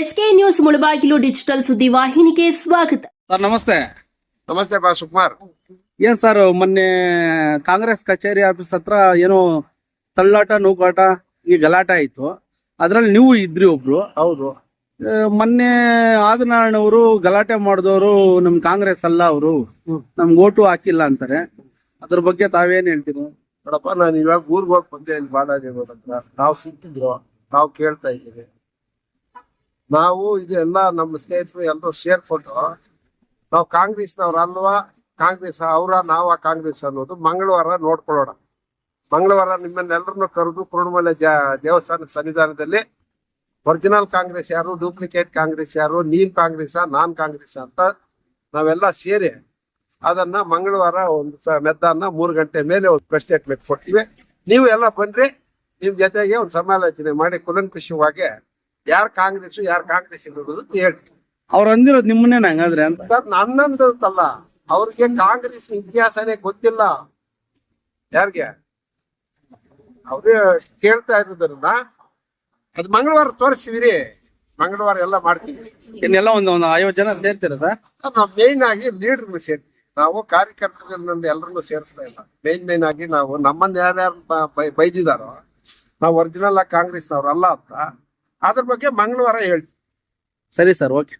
SK news Mulbagal digital ಸುದ್ದಿ ವಾಹಿನಿಗೆ ಸ್ವಾಗತ. ಸರ್ ನಮಸ್ತೆ. ನಮಸ್ತೆ ಬಾ ಸುಕುಮಾರ್. ಏನ್ ಸರ್ ಮೊನ್ನೆ ಕಾಂಗ್ರೆಸ್ ಕಚೇರಿ ಆಫೀಸ್ ಹತ್ರ ಏನೋ ತಳ್ಳಾಟ ನೂಕಾಟ ಈ ಗಲಾಟೆ ಆಯ್ತು. ಅದ್ರಲ್ಲಿ ನೀವು ಇದ್ರಿ ಒಬ್ರು. ಹೌದು. ಮೊನ್ನೆ ಮೊನ್ನೆ ಅವರು ಗಲಾಟೆ ಮಾಡಿದವರು ನಮ್ ಕಾಂಗ್ರೆಸ್ ಅಲ್ಲ ಅವರು. ನಮ್ಗೆ ಓಟು ಹಾಕಿಲ್ಲ ಅಂತಾರೆ. ಅದ್ರ ಬಗ್ಗೆ ತಾವೇನ್ ಹೇಳ್ತೀರಿ? ನೋಡಪ್ಪ ನಾನು ಇವಾಗ ಊರ್ಗ್ ಹೋಗಿ ಬಂದೆ ಇಲ್ಲಿ ಬಾಲಾಜಿ ಅವ್ರ ಹತ್ರ. ನಾವು ಸಿಕ್ಕಿದ್ರು ನಾವು ಕೇಳ್ತಾ ಇದ್ದೀವಿ. ನಾವು ಇದೆಲ್ಲ ನಮ್ಮ ಸ್ನೇಹಿತರು ಎಲ್ಲರೂ ಸೇರ್ಕೊಂಡು ನಾವು ಕಾಂಗ್ರೆಸ್ನವ್ರ ಅಲ್ವಾ ಕಾಂಗ್ರೆಸ್ ಅವರ, ನಾವ ಕಾಂಗ್ರೆಸ್ ಅನ್ನೋದು ಮಂಗಳವಾರ ನೋಡ್ಕೊಳ್ಳೋಣ. ಮಂಗಳವಾರ ನಿಮ್ಮನ್ನೆಲ್ಲರನ್ನು ಕರೆದು ಕುರುಣಮಲೆ ದೇವಸ್ಥಾನ ಸನ್ನಿಧಾನದಲ್ಲಿ ಒರಿಜಿನಲ್ ಕಾಂಗ್ರೆಸ್ ಯಾರು, ಡೂಪ್ಲಿಕೇಟ್ ಕಾಂಗ್ರೆಸ್ ಯಾರು, ನೀನ್ ಕಾಂಗ್ರೆಸ್ ನಾನ್ ಕಾಂಗ್ರೆಸ್ ಅಂತ ನಾವೆಲ್ಲ ಸೇರಿ ಅದನ್ನ ಮಂಗಳವಾರ ಒಂದು ಸ- ಮೆದ್ದಾನ ಮೂರು ಗಂಟೆ ಮೇಲೆ ಒಂದು ಪ್ರೆಸ್ ಸ್ಟೇಟ್ಮೆಂಟ್ ಕೊಡ್ತೀವಿ. ನೀವು ಎಲ್ಲ ಬನ್ರಿ, ನಿಮ್ ಜೊತೆಗೆ ಒಂದು ಸಮಾಲೋಚನೆ ಮಾಡಿ ಕುಲಂಕುಷವಾಗಿ ಯಾರು ಕಾಂಗ್ರೆಸ್ ಯಾರು ಕಾಂಗ್ರೆಸ್ ಇರೋದು ಹೇಳ್ತೀವಿ ಅವ್ರು ಅಂದಿರೋದು ನಿಮ್ಮನ್ನೇ ಹಂಗಾದ್ರೆ ಅಂತ? ಸರ್ ನನ್ನಂತಲ್ಲ. ಅವ್ರಿಗೆ ಕಾಂಗ್ರೆಸ್ ಇತಿಹಾಸನೇ ಗೊತ್ತಿಲ್ಲ. ಯಾರಿಗೆ? ಅವ್ರೇ ಕೇಳ್ತಾ ಇರೋದನ್ನ ಅದು ಮಂಗಳವಾರ ತೋರಿಸ್ತೀವಿ ಮಂಗಳವಾರ ಎಲ್ಲ ಮಾಡ್ತೀವಿ. ಇನ್ನೆಲ್ಲ ಒಂದು ಒಂದು ಐವತ್ತು ಜನ ಸೇರ್ತೀರಾ ಸರ್? ನಾವು ಮೇನ್ ಆಗಿ ಲೀಡರ್ ಸೇರ್ತೀವಿ ನಾವು ಕಾರ್ಯಕರ್ತರನ್ನ ಎಲ್ಲರನ್ನು ಸೇರಿಸ್ತಾ ಇಲ್ಲ. ಮೇನ್ ಮೇನ್ ಆಗಿ ನಾವು ನಮ್ಮನ್ನ ಯಾರ್ಯಾರು ಬೈದಿದಾರೋ ನಾವು ಒರಿಜಿನಲ್ ಆಗಿ ಕಾಂಗ್ರೆಸ್ ಅವ್ರಲ್ಲ ಅಂತ ಅದ್ರ ಬಗ್ಗೆ ಮಂಗಳವಾರ ಹೇಳ್ತೀನಿ. ಸರಿ ಸರ್ ಓಕೆ.